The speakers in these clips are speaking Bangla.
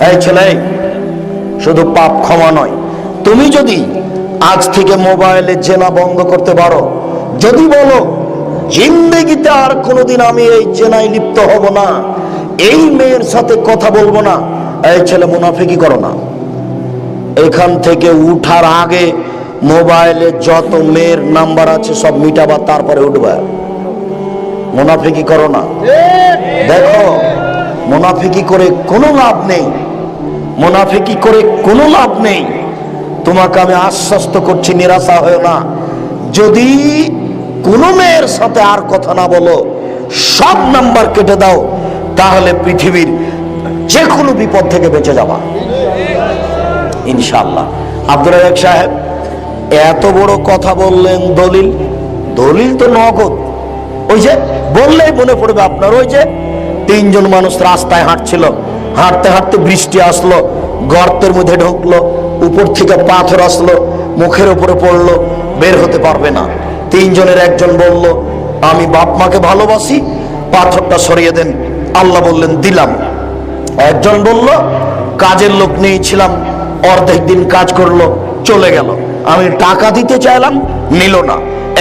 এই ছেলে শুধু পাপ ক্ষমা নয় তুমি যদি আজ থেকে মোবাইলে জেনা বন্ধ করতে পারো যদি বলো জিন্দগিতে আর কোনোদিন আমি এই জেনায় লিপ্ত হব না এই মেয়ের সাথে কথা বলব না এই ছেলে মুনাফিকি করো না। এখান থেকে উঠার আগে মোবাইলে যত মেয়ের নাম্বার আছে সব মিটাবার তারপরে উঠবে। মুনাফিকি করো না। দেখো মুনাফিকি করে কোনো লাভ নেই। মুনাফিকি করে কোনো লাভ নেই। তোমাকে আমি আশ্বস্ত করছি, নিরাশা হয় না। যদি কোনো মেয়ের সাথে আর কথা না বলো, সব নাম্বার কেটে দাও, তাহলে পৃথিবীর যে কোনো বিপদ থেকে বেঁচে যাবা। ইনশাল্লাহ আব্দুল রাজাক সাহেব, এত বড় কথা বললেন দলিল। দলিল তো নগদ। ওই যে, বললেই মনে পড়বে আপনার, ওই যে তিনজন মানুষ রাস্তায় হাঁটছিল। হাঁটতে হাঁটতে বৃষ্টি আসলো। গর্তের মধ্যে ঢুকলো, উপর থেকে পাথর আসলো, মুখের উপরে পড়ল, বের হতে পারবে না। তিনজনের একজন বলল, আমি বাপ মাকে ভালোবাসি, পাথরটা সরিয়ে দেন। আল্লাহ বললেন, দিলাম। একজন বলল, কাজের লোক নিয়েছিলাম অর্ধেক দিন কাজ করল, চলে গেল। আমি টাকা দিতে চাইলাম, নিল না।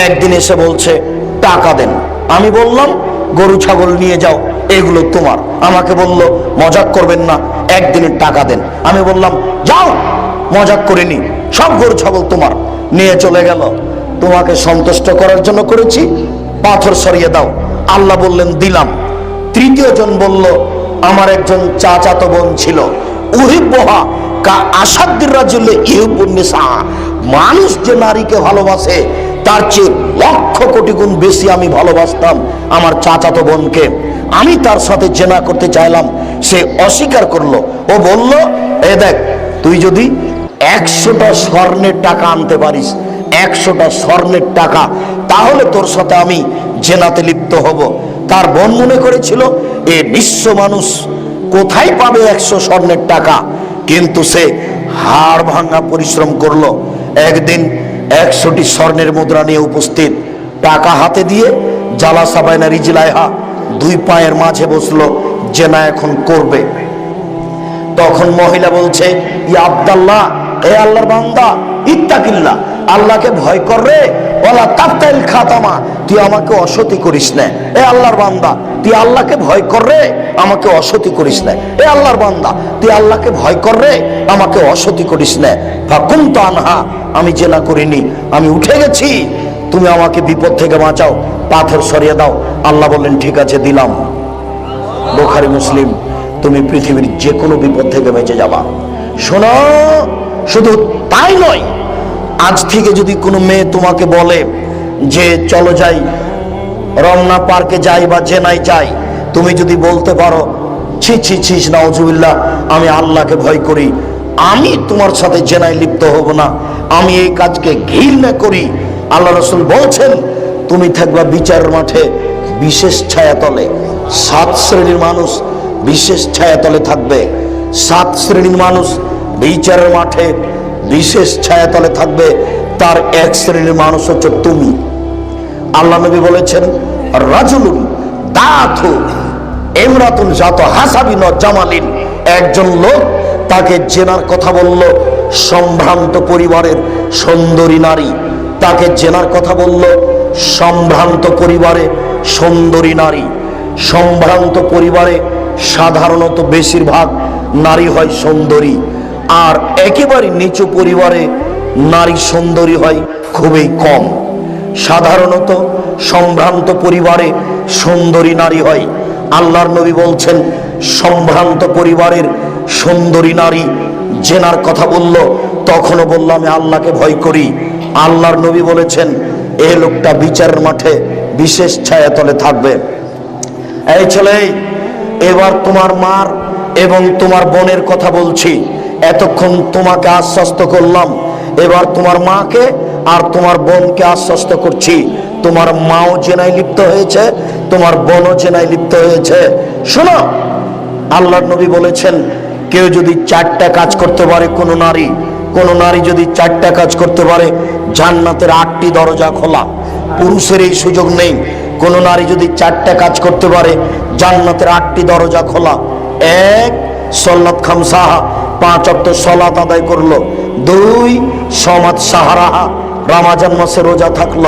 একদিন এসে বলছে, টাকা দেন। আমি বললাম, গরু, ছাগল নিয়ে যাও। এগুলো তোমার। আমাকে বলল, মজাক করবেন না, একদিনের টাকা দেন। আমি বললাম, যাও, মজাক করিনি সব গরু ছাগল তোমার। নিয়ে চলে গেল। তোমাকে সন্তুষ্ট করার জন্য করেছি, পাথর সরিয়ে দাও। আল্লাহ বললেন, দিলাম। তৃতীয় জন বলল, আমার একজন চাচাতো বোন ছিল। উহিব্বহা কা আসাদ্দির রাজুল্লে ইহুবুন্নিসা মানুষ যে নারীকে ভালোবাসে, তার চেয়ে লক্ষ কোটি গুণ বেশি আমি ভালোবাসতাম আমার চাচাতো বোনকে। আমি তার সাথে জেনা করতে চাইলাম, সে অস্বীকার করল। ও বলল, এ দেখ, তুই যদি একশোটা স্বর্ণের টাকা আনতে পারিস, একশোটা স্বর্ণের টাকা, তাহলে তোর সাথে আমি জেনাতে লিপ্ত হব। তার বোন মনে করেছিল, এ বিশ্ব মানুষ কোথায় পাবে একশো স্বর্ণের টাকা? কিন্তু সে হাড় ভাঙা পরিশ্রম করল। একদিন একশোটি স্বর্ণের মুদ্রা নিয়ে উপস্থিত, টাকা হাতে দিয়ে জ্বালা সাবাইনা রিজলাইহা দুই পায়ের মাঝে বসল জেনা এখন করবে। তখন মহিলা বলছে, ইয়া আব্দাল্লাহ, এ আল্লাহর বান্দা ইত্তাকিল্লা আল্লাহকে ভয় কর রে ওলা খাতামা, তুই আমাকে অসতি করিস না। এ আল্লাহর বান্দা, তুই আল্লাহকে ভয় কর রে, আমাকে অসতি করিস না। এ আল্লাহর বান্দা, তুই আল্লাহকে ভয় কর রে, আমাকে অসতি করিস না। ফাকুম তো আনহা, আমি জেনা করিনি, আমি উঠে গেছি, তুমি আমাকে বিপদ থেকে বাঁচাও। পাথর সরিয়ে দাও। আল্লাহ বললেন, ঠিক আছে, দিলাম। বোখারি, মুসলিম, তুমি পৃথিবীর যে কোনো বিপদ থেকে বেঁচে যাবা। শোনো, শুধু তাই নয়, আজ থেকে যদি কোনো মেয়ে তোমাকে বলে যে, চলো যাই, রমনা পার্কে যাই বা জেনাই যাই, তুমি যদি বলতে পারো, ছি ছি ছিস নাউজুবিল্লাহ, আমি আল্লাহকে ভয় করি, আমি তোমার সাথে জেনায় লিপ্ত হব না, আমি এই কাজকে ঘৃণা করি। আল্লাহ রসুল বলছেন তুমি থাকবা বিচারের মাঠে, বিশেষ ছায়াতলে। সাত শ্রেণির মানুষ বিশেষ ছায়াতলে থাকবে। সাত শ্রেণির মানুষ বিচারের মাঠে বিশেষ ছায়াতলে থাকবে। তার এক শ্রেণির মানুষ হচ্ছে তুমি। আল্লাহ নবী বলেছেন, রাজুলুন দাথু এমরাতুন জাত হাসাবিন জামালিন। একজন লোক তাকে জেনার কথা বলল, সম্ভ্রান্ত পরিবারের সুন্দরী নারী। তাকে জেনার কথা বলল সম্ভ্রান্ত পরিবারে সুন্দরী নারী, সম্ভ্রান্ত পরিবারে সাধারণত বেশিরভাগ নারী হয় সুন্দরী, আর একেবারে নিচু পরিবারে নারী সুন্দরী হয় খুবই কম। সাধারণত সম্ভ্রান্ত পরিবারে সুন্দরী নারী হয়। আল্লাহর নবী বলছেন, সম্ভ্রান্ত পরিবারের সুন্দরী নারী জেনার কথা বলল, তখনও বললাম, আমি আল্লাহকে ভয় করি। আল্লাহর নবী বলেছেন এ লোকটা বিচারের মাঠে বিশেষ ছায়াতলে থাকবে। এই ছেলে, এবার তোমার মার এবং তোমার বোনের কথা বলছি। এতক্ষণ তোমাকে আশ্বস্ত করলাম। এবার তোমার মাকে আর তোমার বোনকে আশ্বস্ত করছি। তোমার মাও জেনায় লিপ্ত হয়েছে, তোমার বোনও জেনায় লিপ্ত হয়েছে। শোনো, আল্লাহর নবী বলেছেন, কেউ যদি চারটা কাজ করতে পারে কোনো নারী কোন নারী যদি চারটা কাজ করতে পারে, জান্নাতের আটটি দরজা খোলা। পুরুষের এই সুযোগ নেই। কোন নারী যদি চারটা কাজ করতে পারে, জান্নাতের আটটি দরজা খোলা। এক সল্লাত খাম সাহা পাঁচ অক্ট সলাত আদায় করল। দুই সমাজ সাহারাহা। রামাজান মাসে রোজা থাকল।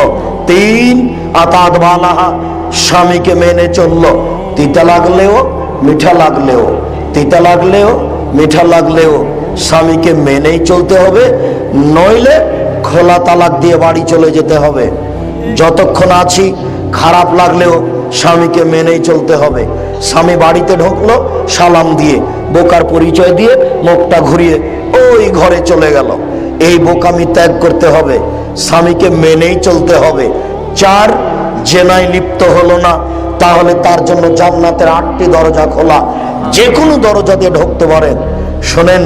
তিন, আতাদ বালাহা স্বামীকে মেনে চলল। তিতা লাগলেও মিঠা লাগলেও। তিতা লাগলেও মিঠা লাগলেও। স্বামীকে মেনেই চলতে হবে, নইলে খোলা তালাক দিয়ে বাড়ি চলে যেতে হবে। যতক্ষণ আছি, খারাপ লাগলেও স্বামীকে মেনেই চলতে হবে। স্বামী বাড়িতে ঢুকলো, সালাম দিয়ে, বোকার পরিচয় দিয়ে মুখটা ঘুরিয়ে ওই ঘরে চলে গেল। এই বোকামি ত্যাগ করতে হবে, স্বামীকে মেনেই চলতে হবে। চার, জেনায় লিপ্ত হলো না, তাহলে তার জন্য জান্নাতের আটটি দরজা খোলা। যে কোনো দরজা দিয়ে ঢুকতে পারেন। শোনেন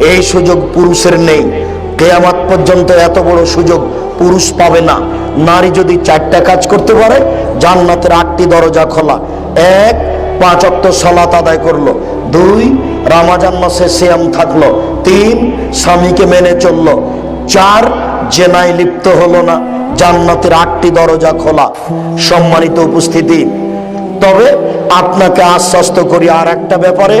এই সুযোগ পুরুষের নেই। কেয়ামাত পর্যন্ত এত বড় সুযোগ পুরুষ পাবে না। নারী যদি চারটা কাজ করতে পারে, জান্নাতের আটটি দরজা খোলা। এক সলাত আদায় করল। দুই, রামাজান মাসে থাকল। তিন, স্বামীকে মেনে চলল। চার, জেনায় লিপ্ত হলো না। জান্নাতের আটটি দরজা খোলা। সম্মানিত উপস্থিতি। তবে আপনাকে আশ্বস্ত করি আর একটা ব্যাপারে।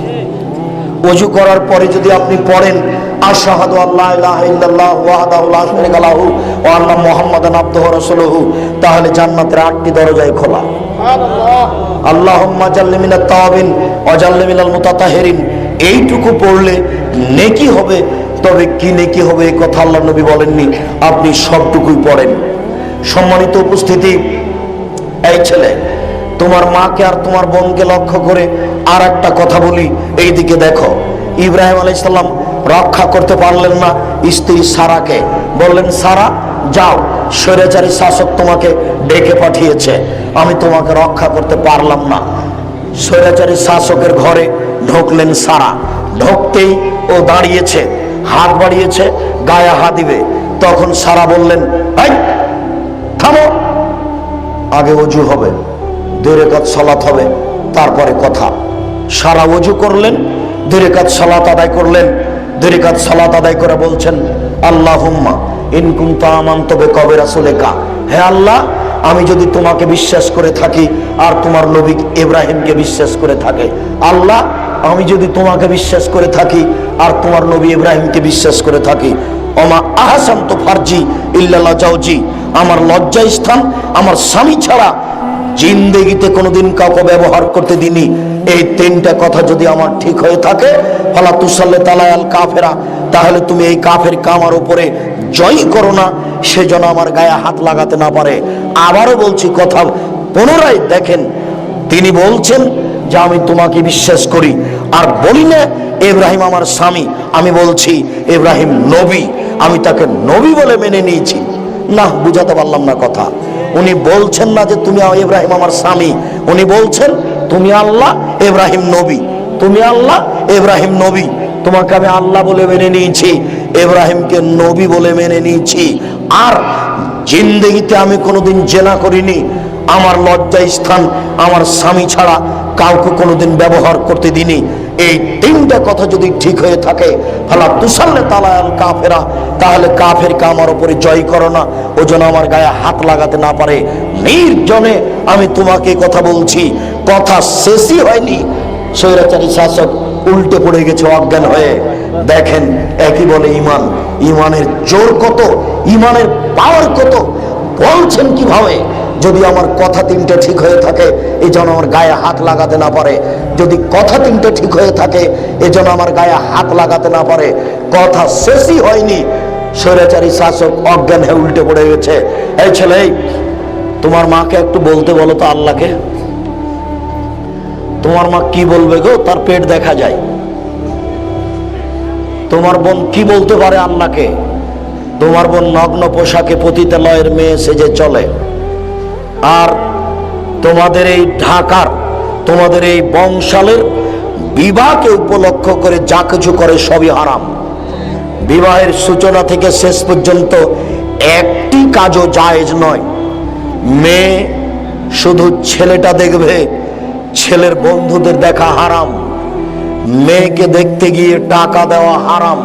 অজু করার পরে যদি আপনি পড়েন আশহাদু আল্লাহ ইল্লাল্লাহ ওয়াহদাহু লা শারীকা লাহু ওয়া আন্না মুহাম্মাদান আবদুহু রাসূলুহু তাহলে জান্নাতের আটটি দরজায় খোলা। আল্লাহুম্মা জাল্লি মিনাত তাওয়াবিন ওয়া জাল্লি মিনাল মুতাতাহিরিন। এইটুকু পড়লে নেকি হবে তবে কি নেকি হবে এই কথা আল্লাহ নবী বলেননি আপনি সবটুকুই পড়েন। সম্মানিত উপস্থিতি এই ছেলে তোমার মাকে আর তোমার বোনকে লক্ষ্য করে আর একটা কথা বলি এই দিকে দেখো। ইব্রাহিম আলাইসাল্লাম রক্ষা করতে পারলেন না স্ত্রী সারাকে। বললেন, সারা, যাও, স্বৈরাচারী শাসক তোমাকে ডেকে পাঠিয়েছে। আমি তোমাকে রক্ষা করতে পারলাম না। স্বৈরাচারী শাসকের ঘরে ঢুকলেন সারা। ঢুকতেই ও দাঁড়িয়েছে, হাত বাড়িয়েছে, গায়ে হাত দিবে। তখন সারা বললেন থামো, আগে অজু হবে। দুই রেখাত সালাত হবে, তারপরে কথা। সারা অজু করলেন দুই রেখাত সালাত আদায় করলেন দুই রেখাত সালাত আদায় করে বলছেন আল্লাহ হুম্মা ইনকুম তামান তবে কবে রাসুলেকা। হে আল্লাহ, আমি যদি তোমাকে বিশ্বাস করে থাকি, আর তোমার নবী ইব্রাহিমকে বিশ্বাস করে থাকে। আল্লাহ, আমি যদি তোমাকে বিশ্বাস করে থাকি, আর তোমার নবী ইব্রাহিমকে বিশ্বাস করে থাকি। অমা আহসান তো ফার্জি ইল্লাল্লাহ জাউজি আমার লজ্জা স্থান, আমার স্বামী ছাড়া জিন্দেগিতে কোনোদিন কাউকে ব্যবহার করতে দিনি এই তিনটা কথা যদি আমার ঠিক হয়ে থাকে, ফলা তুসাল্লে তালায়াল কাফেরা, তাহলে তুমি এই কাফের কামার উপরে জয় করো না সেজন্য আমার গায়ে হাত লাগাতে না পারে। আবারও বলছি কথা, পুনরায় দেখেন, তিনি বলছেন যে আমি তোমাকে বিশ্বাস করি। আর বলি না, ইব্রাহিম আমার স্বামী। আমি বলছি, ইব্রাহিম নবী। আমি তাকে নবী বলে মেনে নিয়েছি। না, বুঝাতে পারলাম না কথা। উনি বলছেন না যে তুমি ইব্রাহিম আমার স্বামী। উনি বলছেন, তুমি আল্লাহ, ইব্রাহিম নবী। তুমি আল্লাহ, ইব্রাহিম নবী। তোমাকে আমি আল্লাহ বলে মেনে নিয়েছি, ইব্রাহিমকে নবী বলে মেনে নিয়েছি। আর জিন্দগিতে আমি কোনোদিন জেনা করিনি। আমার লজ্জা স্থান আমার স্বামী ছাড়া কাউকে কোনোদিন ব্যবহার করতে দিনি এই তিনটা কথা যদি ঠিক হয়ে থাকে, ফালা তুষাল্লে তালায়াল কাফেরা, তাহলে কাফের কা আমার উপরে জয় করো না। ও যেন আমার গায়ে হাত লাগাতে না পারে। নির্জনে আমি তোমাকে কথা বলছি। কথা শেষই হয়নি। স্বৈরাচারী শাসক উল্টে পড়ে গেছে অজ্ঞান হয়ে। দেখেন, একই বলে ইমান। ইমানের জোর কত? ইমানের পাওয়ার কত? বলছেন কীভাবে? যদি আমার কথা তিনটে ঠিক হয়ে থাকে এই জন্য আমার গায়ে হাত লাগাতে না পারে। যদি কথা তিনটে ঠিক হয়ে থাকে এই জন্য আমার গায়ে হাত লাগাতে না পারে। কথা শেষই হয়নি। স্বৈরাচারী শাসক অজ্ঞান হয়ে উল্টে পড়ে গেছে। এই ছেলে, তোমার মাকে একটু বলতে বলো তো আল্লাহকে। তোমার মা কি বলবে গো? তার পেট দেখা যায়। তোমার বোন কি বলতে পারে আল্লাহকে? তোমার বোন নগ্ন পোশাকে পতিতালয়ের মেয়ে সেজে চলে। আর তোমাদের এই ঢাকার, তোমাদের এই বংশালের বিবাহকে উপলক্ষ করে যা কিছু করে সবই হারাম। বিবাহের সূচনা থেকে শেষ পর্যন্ত একটি কাজও জায়েজ নয়। মেয়ে শুধু ছেলেটা দেখবে, ছেলের বন্ধুদের দেখা হারাম। মেয়েকে দেখতে গিয়ে টাকা দেওয়া হারাম।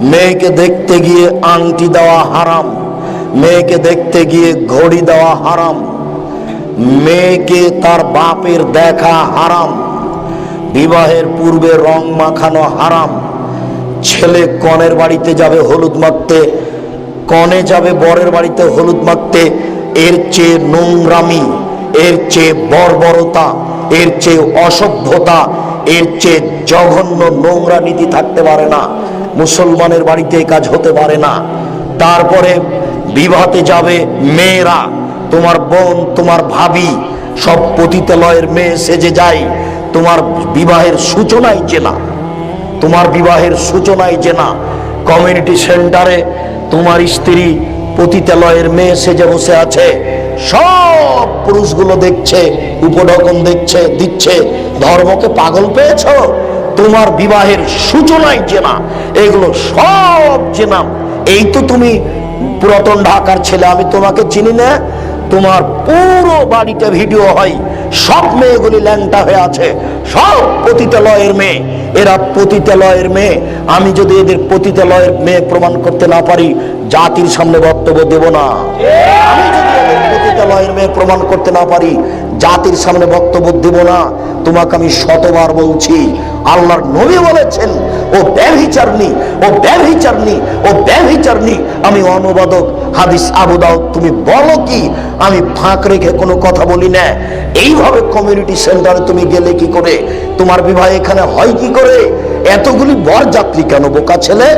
মেয়েকে দেখতে গিয়ে আংটি দেওয়া হারাম। মেয়েকে দেখতে গিয়ে ঘড়ি দেওয়া হারাম। মেয়েকে তার বাপের দেখা হারাম, বিবাহের পূর্বে রং মাখানো হারাম, ছেলে কনের বাড়িতে যাবে হলুদ মাখতে, কনে যাবে বরের বাড়িতে হলুদ মাখতে, এর চেয়ে নোংরামি, এর চেয়ে বর্বরতা, এর চেয়ে অসভ্যতা, এর চেয়ে জঘন্য নোংরা নীতি থাকতে পারে না, মুসলমানের বাড়িতে কাজ হতে পারে না। তারপরে বিবাহতে যাবে মেয়েরা তোমার বোন, তোমার ভাবি সব পতিতালয়ের মেয়ে সেজে যায়। তোমার বিবাহের সূচনায় চেনা তোমার বিবাহের সূচনায় চেনা কমিউনিটি সেন্টারে তোমার স্ত্রী পতিতালয়ের মেয়ে সেজে বসে আছে। সব পুরুষগুলো দেখছে, উপঢকন দেখছে, দিচ্ছে, ধর্মকে পাগল পেয়েছ? তোমার বিবাহের সূচনায় চেনা এগুলো সব চেনা এই তো তুমি পুরাতন ঢাকার ছেলে, আমি তোমাকে চিনি না। তোমার পুরো বাড়িতে ভিডিও হয়। সব মেয়েগুলি ল্যাংটা হয়ে আছে। সব পতিতালয়ের মেয়ে। এরা পতিতালয়ের মেয়ে। আমি যদি এদের পতিতালয়ের মেয়ে প্রমাণ করতে না পারি, জাতির সামনে বক্তব্য দেব না। আমি যদি এদের পতিতালয়ের মেয়ে প্রমাণ করতে না পারি জাতির সামনে বক্তব্য দেব না। তোমাকে আমি শতবার বলছি, আল্লাহর নবী বলেছেন, ও ব্যভিচারনি ও ব্যভিচারনি ও ব্যভিচারনি আমি অনুবাদক হাদিস আবু দাউদ, তুমি বলো কি? আমি ফাঁক রেখে কোনো কথা বলি না। এইভাবে কমিউনিটি সেন্টারে তুমি গেলে কি করে? তোমার বিবাহ এখানে হয় কি করে? এতগুলি বর যাত্রী কেন বোকা ছেলে?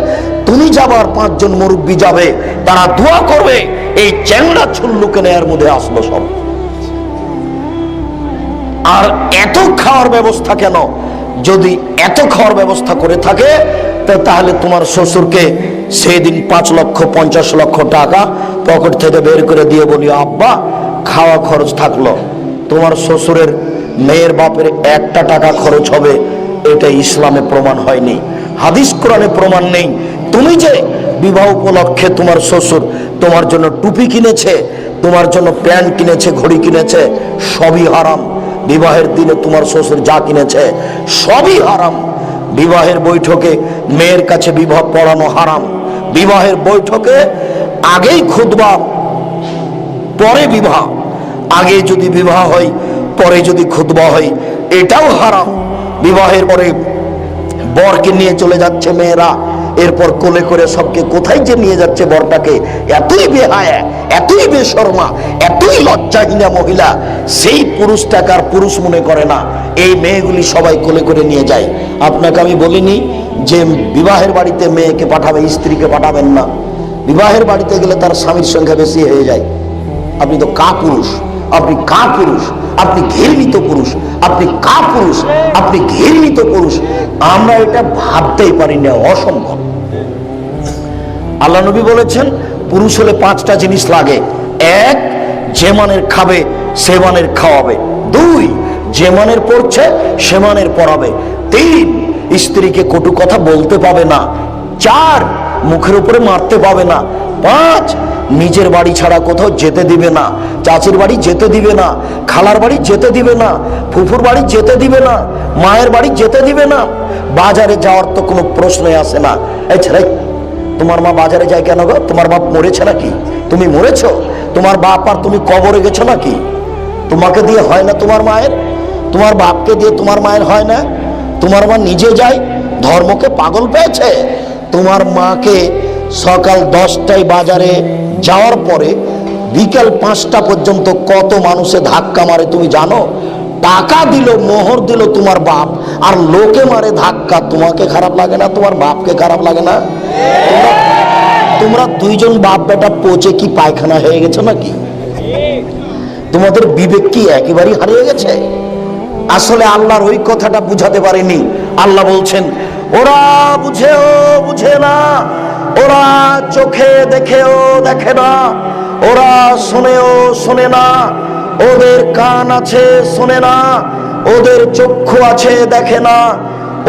তুমি যাবার পাঁচজন মুরব্বী যাবে, তারা দোয়া করবে, এই চ্যাংড়া ছুল্লুকে নেয়ার মধ্যে আসলো সব। আর এত খাওয়ার ব্যবস্থা কেন? যদি এত খাওয়ার ব্যবস্থা করে থাকে তাহলে তোমার শ্বশুরকে সেই দিন পাঁচ লক্ষ, পঞ্চাশ লক্ষ টাকা পকেট থেকে বের করে দিয়ে বলি, আব্বা, খাওয়া খরচ থাকল। তোমার শ্বশুরের মেয়ের বাপের একটা টাকা খরচ হবে। এটা ইসলামে প্রমাণ হয়নি। হাদিস কোরআনে প্রমাণ নেই। তুমি যে বিবাহ উপলক্ষে তোমার শ্বশুর তোমার জন্য টুপি কিনেছে, তোমার জন্য প্যান্ট কিনেছে, ঘড়ি কিনেছে, সবই হারাম। বিবাহের দিনে তোমার শ্বশুর যা কিনেছে সবই হারাম। বিবাহের বৈঠকে মেয়ের কাছে বিবাহ পড়ানো হারাম। বিবাহের বৈঠকে আগেই খুদবা পরে বিবাহ। আগে যদি বিবাহ হয়, পরে যদি খুদবা হয়, এটাও হারাম। বিবাহের পরে বরকে নিয়ে চলে যাচ্ছে মেয়েরা। এরপর কোলে করে সবকে কোথায় যে নিয়ে যাচ্ছে বরটাকে? এতই বেহায়া, এতই বেশর্মা, এতই লজ্জাহীনা মহিলা, সেই পুরুষটাকে আর পুরুষ মনে করে না? এই মেয়েগুলি সবাই কোলে করে নিয়ে যায়। আপনাকে আমি বলিনি যে বিবাহের বাড়িতে মেয়েকে পাঠাবে, স্ত্রীকে পাঠাবেন না। বিবাহের বাড়িতে গেলে তার স্বামীর সংখ্যা বেশি হয়ে যায়। আপনি তো কা পুরুষ আপনি কা পুরুষ? আপনি ঘৃণিত পুরুষ। আপনি কা পুরুষ? আপনি ঘৃণিত পুরুষ। আমরা এটা ভাবতেই পারি না, অসম্ভব। আল্লাহ নবী বলেছেন, পুরুষ হলে পাঁচটা জিনিস লাগে। এক, যে মানের খাবে, সে মানের খাওয়াবে। দুই, যে মানের পড়ছে, সে মানের পড়াবে। তিন, স্ত্রীকে কটু কথা বলতে পাবে না। চার, মুখের উপরে মারতে পাবে না। পাঁচ নিজের বাড়ি ছাড়া কোথাও যেতে দিবে না। চাচির বাড়ি যেতে দিবে না। খালার বাড়ি যেতে দিবে না। ফুফুর বাড়ি যেতে দিবে না। মায়ের বাড়ি যেতে দিবে না। বাজারে যাওয়ার তো কোনো প্রশ্নই আসে না। ছেলে, তোমার মা বাজারে যায় কেন গো? তোমার বাপ মরেছে নাকি? তুমি মরেছ? তোমার বাপ আর তুমি কবরে গেছো নাকি? তোমাকে দিয়ে হয় না তোমার মায়ের? তোমার বাপকে দিয়ে তোমার মায়ের হয় না? তোমার মা নিজে যায়, ধর্মকে পাগল পেয়েছে? তোমার মাকে সকাল দশটায় বাজারে যাওয়ার পরে বিকেল পাঁচটা পর্যন্ত কত মানুষে ধাক্কা মারে তুমি জানো? টাকা দিল, মোহর দিল তোমার বাপ, আর লোকে মারে ধাক্কা। তোমাকে খারাপ লাগে না? তোমার বাপকে খারাপ লাগে না? তোমরা দুইজন বাপ বেটা পচে কি পায়খানা হয়ে গেছে নাকি? তোমাদের বিবেক কি একেবারেই হারিয়ে গেছে? আসলে আল্লাহর ওই কথাটা বুঝাতে পারেনি। আল্লাহ বলছেন, ওরা বুঝেও বুঝে না। ওরা চোখে দেখেও দেখে না, ওরা শোনেও শোনে না, ওদের কান আছে শোনে না, ওদের চক্ষু আছে দেখে না,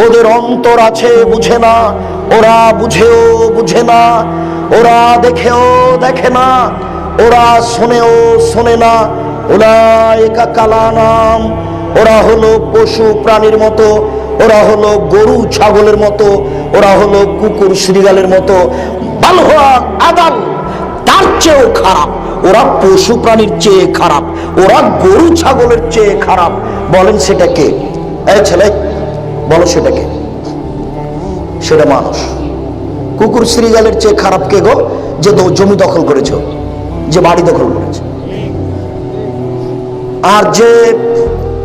ওদের অন্তর আছে বুঝে না, ওরা বুঝেও বুঝে না, ওরা দেখেও দেখে না, ওরা শোনেও শোনে না ওরা একা কালা নাম, ওরা হলো পশু প্রাণীর মতো ওরা হলো গরু, ছাগলের মতো, ওরা হলো কুকুর শ্রীগালের মতো। বালহা আদাল, তার চেয়েও খারাপ। ওরা পশু প্রাণীর চেয়ে খারাপ। ওরা গরু, ছাগলের চেয়ে খারাপ। বলেন সেটা কে? এই ছেলে, বলো সেটা কে? সেটা মানুষ। কুকুর শ্রীগালের চেয়ে খারাপ কে গো? যে জমি দখল করেছ, যে বাড়ি দখল করেছে। আর যে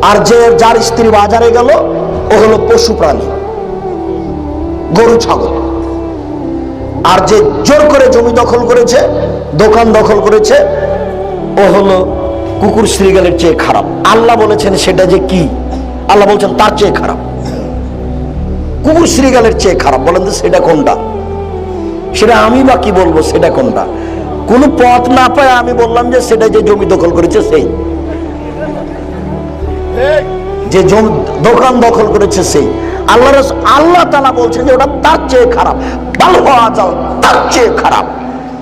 আর যে যার স্ত্রী বাজারে গেল ও হলো পশু প্রাণী, গরু, ছাগল। আর যে জোর করে জমি দখল করেছে, দোকান দখল করেছে, ও হলো কুকুর শ্রীগালের চেয়ে খারাপ। আল্লাহ বলেছেন সেটা যে কি? আল্লাহ বলছেন তার চেয়ে খারাপ। কুকুর শ্রীগালের চেয়ে খারাপ। বলেন তো সেটা কোনটা? সেটা আমি বা কি বলব? সেটা কোনটা? কোনো পথ না পায় আমি বললাম যে সেটা যে জমি দখল করেছে সেই। যে দোকান দখল করেছে সেই আল্লাহ আল্লাহ তালা বলছেন যে ওটা তার চেয়ে খারাপ। যাও তার চেয়ে খারাপ।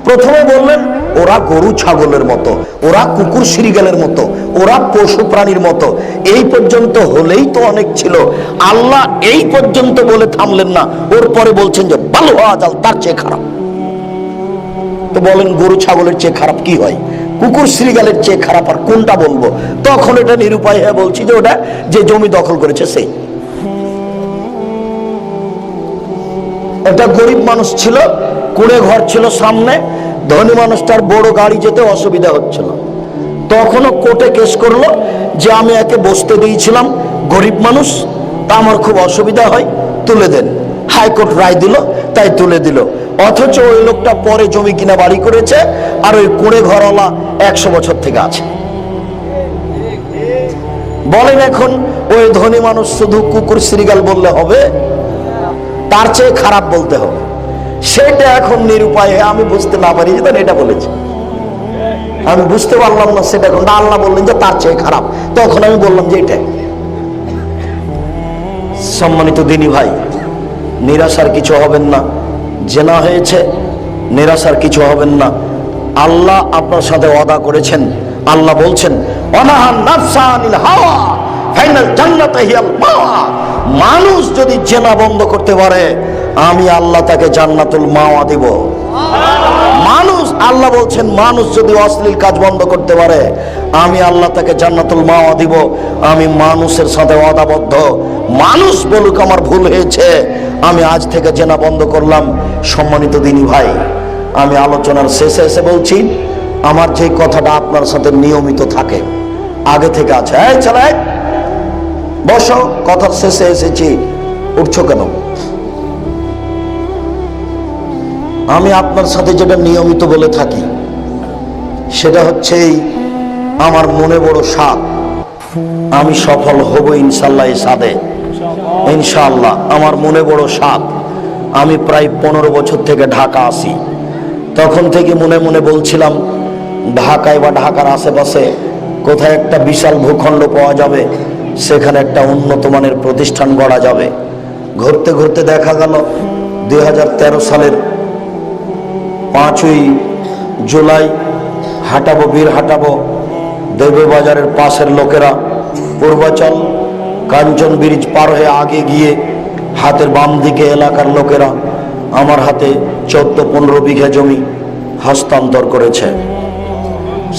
প্রথমে বললেন, ওরা গরু ছাগলের মতো, ওরা কুকুর সিরিগালের মতো, ওরা পশু প্রাণীর মতো। এই পর্যন্ত হলেই তো অনেক ছিল। আল্লাহ এই পর্যন্ত বলে থামলেন না। ওর পরে বলছেন যে যাও তার চেয়ে খারাপ। তো বলেন, গরু ছাগলের চেয়ে খারাপ কি হয়? কুকুর শ্রীগালের চেয়ে খারাপ আর কোনটা বলব? তখন এটা নিরুপায় হয়ে বলছি যে ওটা যে জমি দখল করেছে সেই। একটা গরিব মানুষ ছিল, কুড়ে ঘর ছিল সামনে, ধনী মানুষটার বড় গাড়ি যেতে অসুবিধা হচ্ছিল। তখনও কোর্টে কেস করল যে আমি একে বসতে দিয়েছিলাম, গরিব মানুষ, তা আমার খুব অসুবিধা হয়, তুলে দেন। হাইকোর্ট রায় দিল, তাই তুলে দিল। অথচ ওই লোকটা পরে জমি কিনা বাড়ি করেছে আর ওই কুড়ে ঘরওয়ালা একশো বছর থেকে আছে। বলেন এখন, ওই ধনী মানুষ শুধু কুকুর শ্রীগাল বললে হবে? তার চেয়ে খারাপ বলতে হবে। সেটা এখন নিরুপায় আমি বুঝতে না পারি যে এটা বলেছে। আমি বুঝতে পারলাম না সেটা এখন। আল্লাহ বললেন যে তার চেয়ে খারাপ। তখন আমি বললাম যে এটা সম্মানিত দিনী ভাই, নিরাশার কিছু হবেন না। জেনা হয়েছে, নিরাশার কিছু হবেন না। আল্লাহ আপনার সাথে অদা করেছেন। আল্লাহ বলছেন মানুষ যদি জেনা বন্ধ করতে পারে, আমি আল্লাহ তাকে জান্নাতুল মাওয়া দিব। আল্লাহ বলছেন, মানুষ যদি অশ্লীল কাজ বন্ধ করতে পারে, আমি আল্লাহ তাকে জান্নাতুল মাওয়া দিব। আমি মানুষের সাথে ওয়াদাবদ্ধ মানুষ বলুক আমার ভুল হয়েছে, আমি আজ থেকে জেনা বন্ধ করলাম। সম্মানিত দিনী ভাই, আমি আলোচনার শেষে এসে বলছি, আমার যে কথাটা আপনার সাথে নিয়মিত থাকে, আগে থেকে আছে। হ্যাঁ চালাই বসো, কথার শেষে এসেছি। উঠছো কেন? আমি আপনার সাথে যেটা নিয়মিত বলে থাকি, সেটা হচ্ছে আমার মনে বড় সাপ আমি সফল হব ইনশাল্লাহ এই সাদে ইনশাল্লাহ, আমার মনে বড় সাপ আমি প্রায় পনেরো বছর থেকে ঢাকা আসি তখন থেকে মনে মনে বলছিলাম, ঢাকায় বা ঢাকার আশেপাশে কোথায় একটা বিশাল ভূখণ্ড পাওয়া যাবে, সেখানে একটা উন্নত মানের প্রতিষ্ঠান গড়া যাবে। ঘুরতে ঘুরতে দেখা গেল, দুই হাজার তেরো সালের পাঁচই জুলাই হাঁটাবো বীর হাঁটাবো। দেবে বাজারের পাশের লোকেরা পূর্বাচল কাঞ্চন ব্রিজ পার হয়ে আগে গিয়ে হাতের বাম দিকে এলাকার লোকেরা আমার হাতে চোদ্দ, পনেরো বিঘা জমি হস্তান্তর করেছে।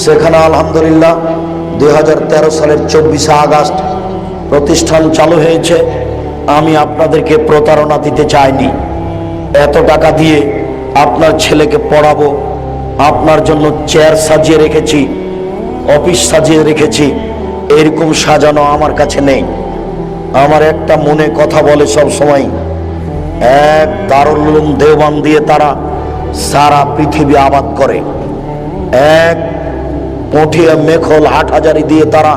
সেখানে আলহামদুলিল্লাহ দু হাজার তেরো সালের চব্বিশে আগস্ট প্রতিষ্ঠান চালু হয়েছে। আমি আপনাদেরকে প্রতারণা দিতে চাইনি। এত টাকা দিয়ে আপনার ছেলেকে পড়াবো, আপনার জন্য চেয়ার সাজিয়ে রেখেছি অফিস সাজিয়ে রেখেছি, এরকম সাজানো আমার কাছে নেই। আমার একটা মনে কথা বলে সব সময়, এক দারুল উলুম দেওবান দিয়ে তারা সারা পৃথিবী আবাদ করে। এক পটিয়া মেখল হাট হাজারি দিয়ে তারা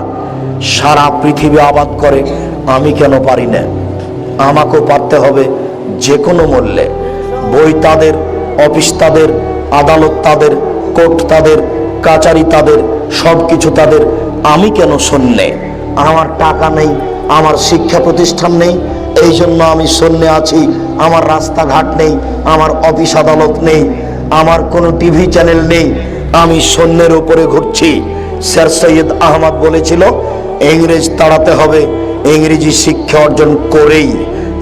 সারা পৃথিবী আবাদ করে। আমি কেন পারি না? আমাকেও পারতে হবে যে কোনো মূল্যে। বই তাদের অফিস তাদের, আদালত তাদের, কোর্ট তাদের, কাচারি তাদের সব কিছু তাদের। আমি কেন শূন্যে আমার টাকা নেই, আমার শিক্ষা প্রতিষ্ঠান নেই এই জন্য আমি শূন্যে আছি। আমার রাস্তাঘাট নেই, আমার অফিস আদালত নেই, আমার কোনো টিভি চ্যানেল নেই। আমি শূন্যের উপরে ঘুরছি। স্যার সৈয়দ আহমদ বলেছিল, ইংরেজ তাড়াতে হবে, ইংরেজি শিক্ষা অর্জন করেই।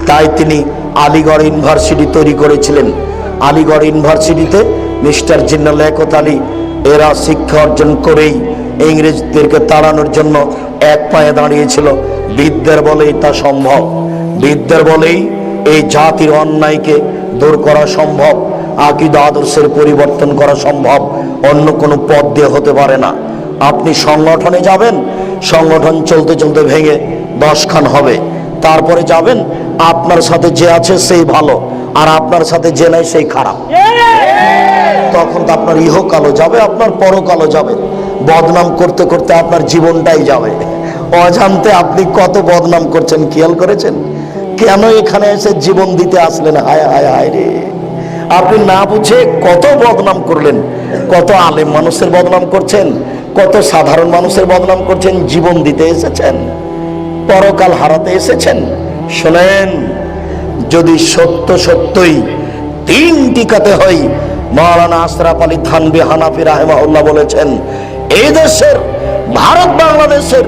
তাই তিনি আলিগড় ইউনিভার্সিটি তৈরি করেছিলেন। আলিগড় ইউনিভার্সিটিতে মিস্টার জিন্না লেখত আলী। এরা শিক্ষা অর্জন করেই ইংরেজদেরকে তাড়ানোর জন্য এক পায়ে দাঁড়িয়েছিল। বিদ্যার বলেই তা সম্ভব। বিদ্যার বলেই এই জাতির অন্যায়কে দূর করা সম্ভব। আকিদা আদর্শের পরিবর্তন করা সম্ভব। অন্য কোনো পথ দিয়ে হতে পারে না। আপনি সংগঠনে যাবেন, সংগঠন চলতে চলতে ভেঙে দশখান হবে। তারপরে যাবেন, আপনার সাথে যে আছে সেই ভালো। আর আপনার সাথে যে নাই সেই খারাপ। তখন তো আপনার ইহকালও যাবে, আপনার পরকালও যাবে। বদনাম করতে করতে আপনার জীবনটাই যাবে। অজান্তে আপনি কত বদনাম করছেন, খেয়াল করেছেন? কেন এখানে এসে জীবন দিতে আসলেন? হায় হায় হায় রে। আপনি না বুঝে কত বদনাম করলেন, কত আলেম মানুষের বদনাম করছেন, কত সাধারণ মানুষের বদনাম করছেন, জীবন দিতে এসেছেন, পরকাল হারাতে এসেছেন। শোনেন যদি সত্য সত্যই তিন টিকাতে হয় মৌলানা আশরাফ আলী থানবি হানাফি রাহেমাউল্লাহ বলেছেন, এই দেশের, ভারত বাংলাদেশের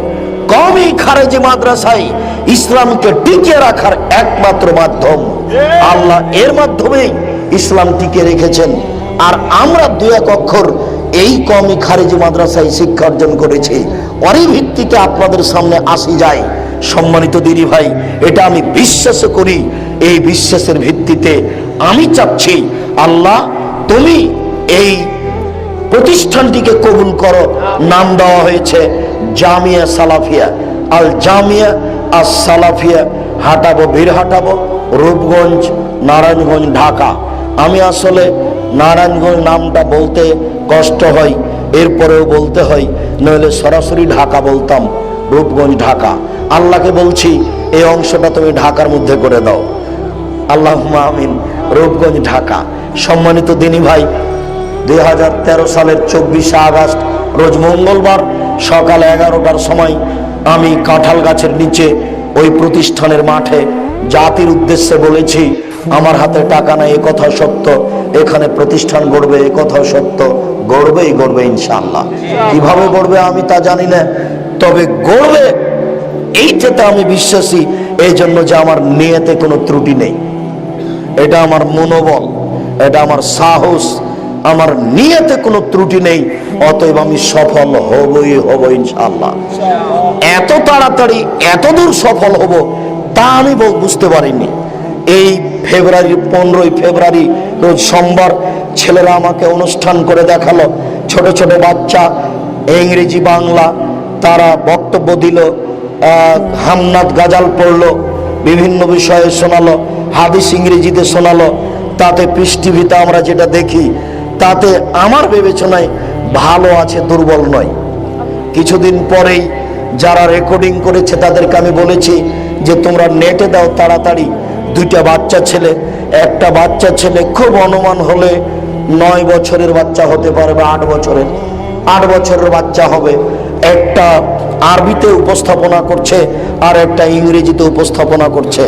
কমই খারেজি মাদ্রাসায় ইসলামকে টিকিয়ে রাখার একমাত্র মাধ্যম। আল্লাহ এর মাধ্যমেই ইসলাম টিকিয়ে রেখেছেন। আর আমরা দু এক অক্ষর এই কমই খারেজি মাদ্রাসায় শিক্ষা অর্জন করেছি। অরি ভিত্তিতে আপনাদের সামনে আসি যায় সম্মানিত দিদি ভাই, এটা আমি বিশ্বাস করি এই বিশ্বাসের ভিত্তিতে আমি চাচ্ছি, আল্লাহ, তুমি এই প্রতিষ্ঠানটিকে কবুল করো। নাম দেওয়া হয়েছে জামিয়া সালাফিয়া। আল জামিয়া আর সালাফিয়া। হাঁটাবো, বীর হাঁটাবো। রূপগঞ্জ, নারায়ণগঞ্জ, ঢাকা। আমি আসলে নারায়ণগঞ্জ নামটা বলতে কষ্ট হয়, এরপরেও বলতে হয়, নইলে সরাসরি ঢাকা বলতাম, রূপগঞ্জ, ঢাকা। আল্লাহকে বলছি, এই অংশটা তুমি ঢাকার মধ্যে করে দাও। আল্লাহ আমিন। রূপগঞ্জ, ঢাকা। সম্মানিত দিনী ভাই, দুই হাজার তেরো সালের চব্বিশে আগস্ট, রোজ মঙ্গলবার সকাল এগারোটার সময় আমি কাঁঠাল গাছের নিচে ওই প্রতিষ্ঠানের মাঠে জাতির উদ্দেশ্যে বলেছি, আমার হাতে টাকা নাই, এ কথা সত্য। এখানে প্রতিষ্ঠান গড়বে, এ কথা সত্য। গড়বেই গড়বে ইনশাআল্লাহ। কীভাবে গড়বে আমি তা জানি না, তবে গড়বে এইটাতে আমি বিশ্বাসী এই জন্য যে আমার নিয়েতে কোনো ত্রুটি নেই। এটা আমার মনোবল, এটা আমার সাহস, আমার নিয়েতে কোনো ত্রুটি নেই, অতএব আমি সফল হবই, হব ইনশাআল্লাহ। এত তাড়াতাড়ি, এত দূর সফল হব, তা আমি বুঝতে পারিনি। এই ফেব্রুয়ারি, পনেরোই ফেব্রুয়ারি, রোজ সোমবার ছেলেরা আমাকে অনুষ্ঠান করে দেখাল, ছোট ছোট বাচ্চা, ইংরেজি বাংলা, তারা বক্তব্য দিল হামনাথ গাজাল পড়ল, বিভিন্ন বিষয়ে শোনালো হাদিস ইংরেজিতে শোনালো, তাতে পৃষ্টিভিতে আমরা যেটা দেখি, তাতে আমার বিবেচনায় ভালো আছে, দুর্বল নয়। কিছুদিন পরেই যারা রেকর্ডিং করেছে, তাদেরকে আমি বলেছি যে তোমরা নেটে দাও তাড়াতাড়ি। দুইটা বাচ্চা ছেলে, একটা বাচ্চা ছেলে খুব অনুমান হলে নয় বছরের বাচ্চা হতে পারে বা আট বছরের। আট বছরের বাচ্চা হবে। একটা আরবিতে উপস্থাপনা করছে আর একটা ইংরেজিতে উপস্থাপনা করছে।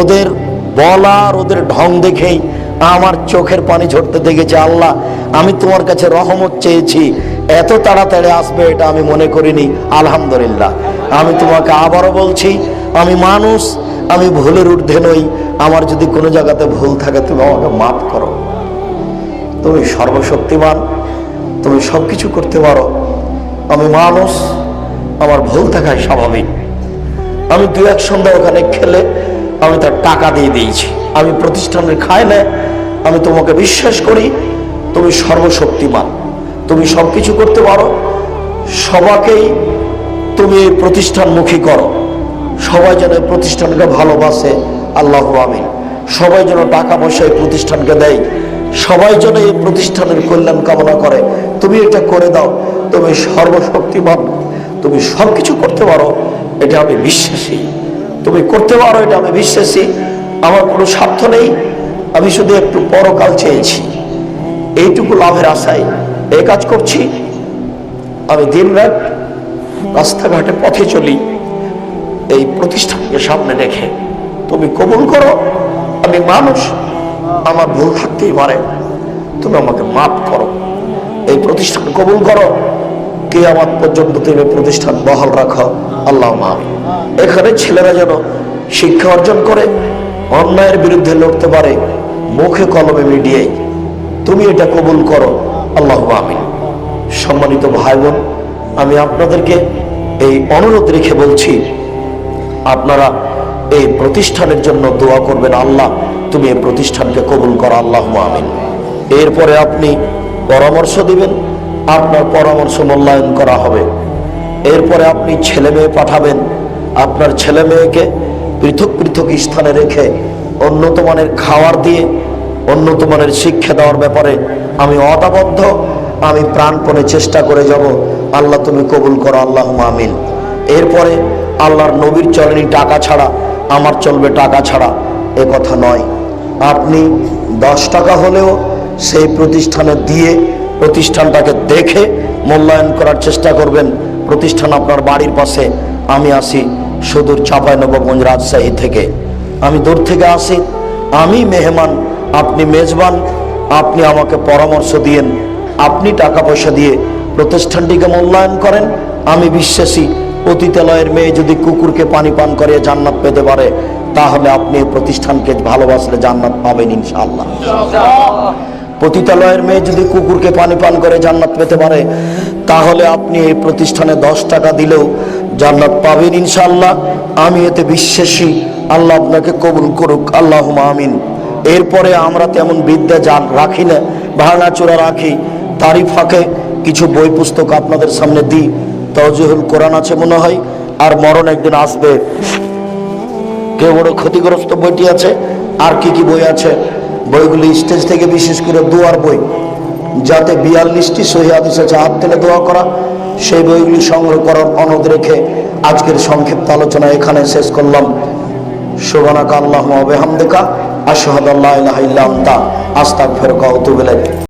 ওদের বলার ওদের ঢং দেখেই আমার চোখের পানি ঝরতে দেখেছে, আল্লাহ, আমি তোমার কাছে রহমত চেয়েছি। এত তাড়াতাড়ি আসবে এটা আমি মনে করিনি, আলহামদুলিল্লাহ। আমি তোমাকে আবারও বলছি, আমি মানুষ, আমি ভুলের ঊর্ধ্বে নই। আমার যদি কোনো জায়গাতে ভুল থাকে, তুমি আমাকে মাফ করো। তুমি সর্বশক্তিমান, তুমি সব কিছু করতে পারো। আমি মানুষ, আমার ভুল থাকাই স্বাভাবিক। আমি দু এক সন্ধ্যা ওখানে খেলে আমি তার টাকা দিয়ে দিয়েছি। আমি প্রতিষ্ঠানের খাই না আমি তোমাকে বিশ্বাস করি, তুমি সর্বশক্তিমান। তুমি সব কিছু করতে পারো। সবাকেই তুমি প্রতিষ্ঠানমুখী করো। সবাই যেন প্রতিষ্ঠানকে ভালোবাসে। আল্লাহ আমিন। সবাই যেন টাকা পয়সা এই প্রতিষ্ঠানকে দেয়। সবাই যেন এই প্রতিষ্ঠানের কল্যাণ কামনা করে। তুমি এটা করে দাও। তুমি সর্বশক্তিমান। তুমি সব কিছু করতে পারো। এটা আমি বিশ্বাসী। তুমি করতে পারো এটা, আমি বিশ্বাসী। আমার কোনো স্বার্থ নেই। আমি শুধু একটু পরকাল চেয়েছি। এইটুকু লাভের আশায় এই কাজ করছি। আমি দিন রাত রাস্তাঘাটে পথে চলি। এই প্রতিষ্ঠানকে সামনে রেখে তুমি কবুল করো। আমি মানুষ, আমার ভুল থাকতেই পারে। তুমি আমাকে মাফ করো। এই প্রতিষ্ঠান কবুল করো। কে আমার পর্যন্ত তুমি প্রতিষ্ঠান বহাল রাখো। আল্লাহ আমি এখানে ছেলেরা যেন শিক্ষা অর্জন করে, অন্যায়ের বিরুদ্ধে লড়তে পারে, মুখে কলমে মিডিয়ায়। তুমি এটা কবুল করো। আল্লাহ আমি সম্মানিত ভাই বোন আমি আপনাদেরকে এই অনুরোধ রেখে বলছি, আপনারা এই প্রতিষ্ঠানের জন্য দোয়া করবেন, আল্লাহ তুমি এই প্রতিষ্ঠানকে কবুল করো, আল্লাহ আমিন। এরপরে আপনি পরামর্শ দিবেন, আপনার পরামর্শ মূল্যায়ন করা হবে। এরপরে আপনি ছেলে মেয়ে পাঠাবেন আপনার ছেলে মেয়েকে পৃথক পৃথক স্থানে রেখে উন্নত মানের খাওয়ার দিয়ে, উন্নত মানের শিক্ষা দেওয়ার ব্যাপারে আমি অদাবদ্ধ। আমি প্রাণপণে চেষ্টা করে যাব। আল্লাহ তুমি কবুল করো আল্লাহ আমিন। এরপরে আল্লাহর নবীর চলেনি টাকা ছাড়া, আমার চলবে টাকা ছাড়া এ কথা নয়। আপনি দশ টাকা হলেও সেই প্রতিষ্ঠানে দিয়ে প্রতিষ্ঠানটাকে দেখে মূল্যায়ন করার চেষ্টা করবেন। প্রতিষ্ঠান আপনার বাড়ির পাশে আমি আসি সুদূর চাঁপাইনবাবগঞ্জ রাজশাহী থেকে। আমি দূর থেকে আসি। আমি মেহমান, আপনি মেজবান, আপনি আমাকে পরামর্শ দিয়েন, আপনি টাকা পয়সা দিয়ে প্রতিষ্ঠানটিকে মূল্যায়ন করেন। আমি বিশ্বাসী পতিতালয়ের মেয়ে যদি কুকুরকে পানি পান করে জান্নাত পেতে পারে, তাহলে আপনি প্রতিষ্ঠানকে ভালোবাসলে জান্নাত পাবেন ইনশাআল্লাহ। পতিতালয়ের মেয়ে যদি কুকুরকে পানি পান করে জান্নাত পেতে পারে, তাহলে আপনি এই প্রতিষ্ঠানে দশ টাকা দিলেও জান্নাত পাবেন ইনশাল্লাহ আমি এতে বিশ্বাসী, আল্লাহ আপনাকে কবুল করুক আল্লাহ আমিন। এরপরে আমরা তেমন বিদ্যা জান রাখি না, ভাঙাচোরা রাখি, তারই ফাঁকে কিছু বই পুস্তক আপনাদের সামনে দিই। তজিহুল কোরআন আছে মনে হয়, আর মরণ একদিন আসবে। কেউ বড় ক্ষতিগ্রস্ত বইটি আছে, আর কি কি বই আছে? বইগুলি স্টেজ থেকে বিশেষ করে দোয়ার বই, যাতে বিয়াল্লিশটি সহিদিস আছে, হাত তেলে দোয়া করা। সেই বইগুলি সংগ্রহ করার অনুরোধ রেখে আজকের সংক্ষিপ্ত আলোচনা এখানে শেষ করলাম। শোভানাকা আল্লাহ বেহামদেকা, আশহাদ আল্লাহ আস্তাক ফেরকা আনতা